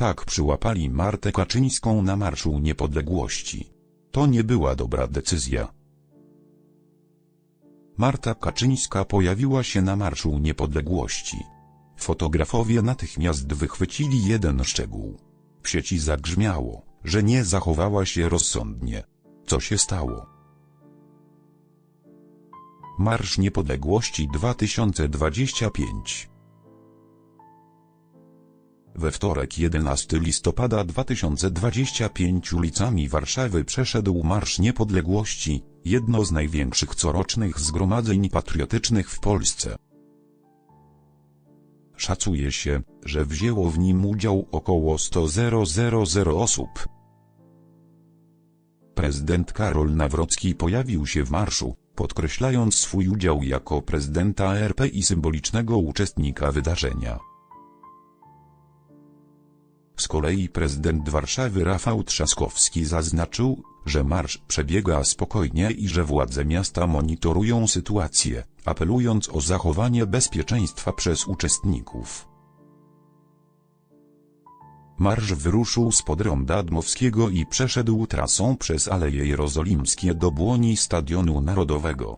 Tak przyłapali Martę Kaczyńską na Marszu Niepodległości. To nie była dobra decyzja. Marta Kaczyńska pojawiła się na Marszu Niepodległości. Fotografowie natychmiast wychwycili jeden szczegół. W sieci zagrzmiało, że nie zachowała się rozsądnie. Co się stało? Marsz Niepodległości 2025 We wtorek 11 listopada 2025 ulicami Warszawy przeszedł Marsz Niepodległości, jedno z największych corocznych zgromadzeń patriotycznych w Polsce. Szacuje się, że wzięło w nim udział około 100 000 osób. Prezydent Karol Nawrocki pojawił się w marszu, podkreślając swój udział jako prezydenta RP i symbolicznego uczestnika wydarzenia. Z kolei prezydent Warszawy Rafał Trzaskowski zaznaczył, że marsz przebiega spokojnie i że władze miasta monitorują sytuację, apelując o zachowanie bezpieczeństwa przez uczestników. Marsz wyruszył spod Ronda Dmowskiego i przeszedł trasą przez Aleje Jerozolimskie do błoni Stadionu Narodowego.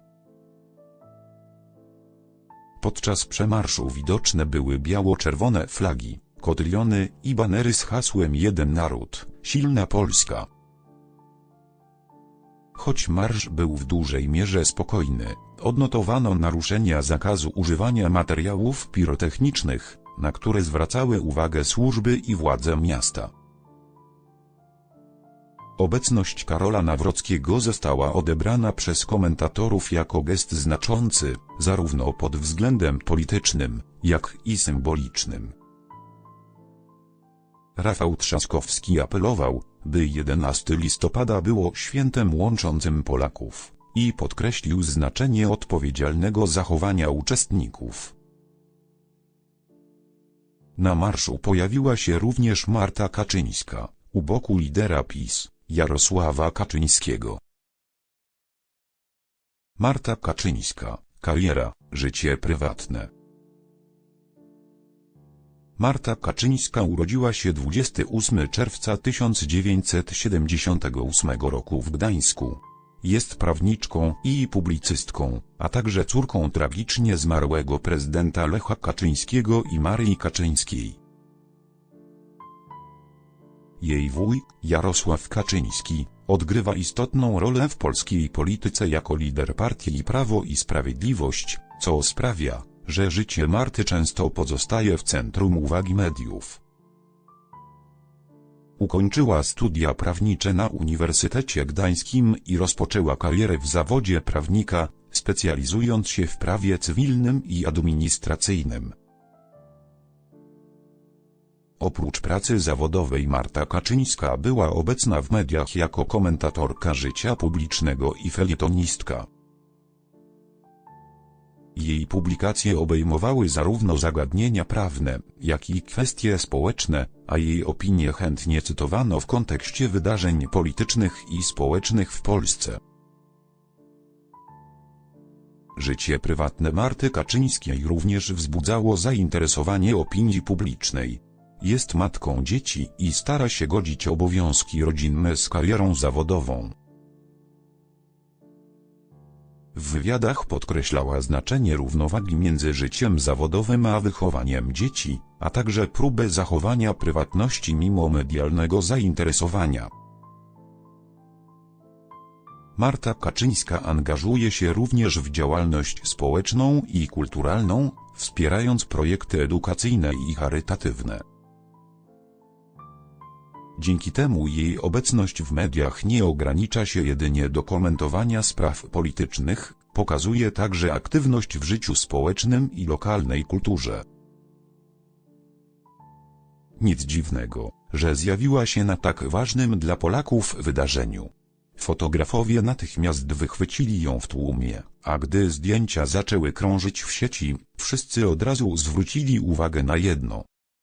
Podczas przemarszu widoczne były biało-czerwone flagi, kotyliony i banery z hasłem Jeden Naród, Silna Polska. Choć marsz był w dużej mierze spokojny, odnotowano naruszenia zakazu używania materiałów pirotechnicznych, na które zwracały uwagę służby i władze miasta. Obecność Karola Nawrockiego została odebrana przez komentatorów jako gest znaczący, zarówno pod względem politycznym, jak i symbolicznym. Rafał Trzaskowski apelował, by 11 listopada było świętem łączącym Polaków, i podkreślił znaczenie odpowiedzialnego zachowania uczestników. Na marszu pojawiła się również Marta Kaczyńska, u boku lidera PiS, Jarosława Kaczyńskiego. Marta Kaczyńska, kariera, życie prywatne. Marta Kaczyńska urodziła się 28 czerwca 1978 roku w Gdańsku. Jest prawniczką i publicystką, a także córką tragicznie zmarłego prezydenta Lecha Kaczyńskiego i Maryi Kaczyńskiej. Jej wuj, Jarosław Kaczyński, odgrywa istotną rolę w polskiej polityce jako lider partii Prawo i Sprawiedliwość, co sprawia, że życie Marty często pozostaje w centrum uwagi mediów. Ukończyła studia prawnicze na Uniwersytecie Gdańskim i rozpoczęła karierę w zawodzie prawnika, specjalizując się w prawie cywilnym i administracyjnym. Oprócz pracy zawodowej Marta Kaczyńska była obecna w mediach jako komentatorka życia publicznego i felietonistka. Jej publikacje obejmowały zarówno zagadnienia prawne, jak i kwestie społeczne, a jej opinie chętnie cytowano w kontekście wydarzeń politycznych i społecznych w Polsce. Życie prywatne Marty Kaczyńskiej również wzbudzało zainteresowanie opinii publicznej. Jest matką dzieci i stara się godzić obowiązki rodzinne z karierą zawodową. Wywiadach podkreślała znaczenie równowagi między życiem zawodowym a wychowaniem dzieci, a także próbę zachowania prywatności mimo medialnego zainteresowania. Marta Kaczyńska angażuje się również w działalność społeczną i kulturalną, wspierając projekty edukacyjne i charytatywne. Dzięki temu jej obecność w mediach nie ogranicza się jedynie do komentowania spraw politycznych, pokazuje także aktywność w życiu społecznym i lokalnej kulturze. Nic dziwnego, że zjawiła się na tak ważnym dla Polaków wydarzeniu. Fotografowie natychmiast wychwycili ją w tłumie, a gdy zdjęcia zaczęły krążyć w sieci, wszyscy od razu zwrócili uwagę na jedno.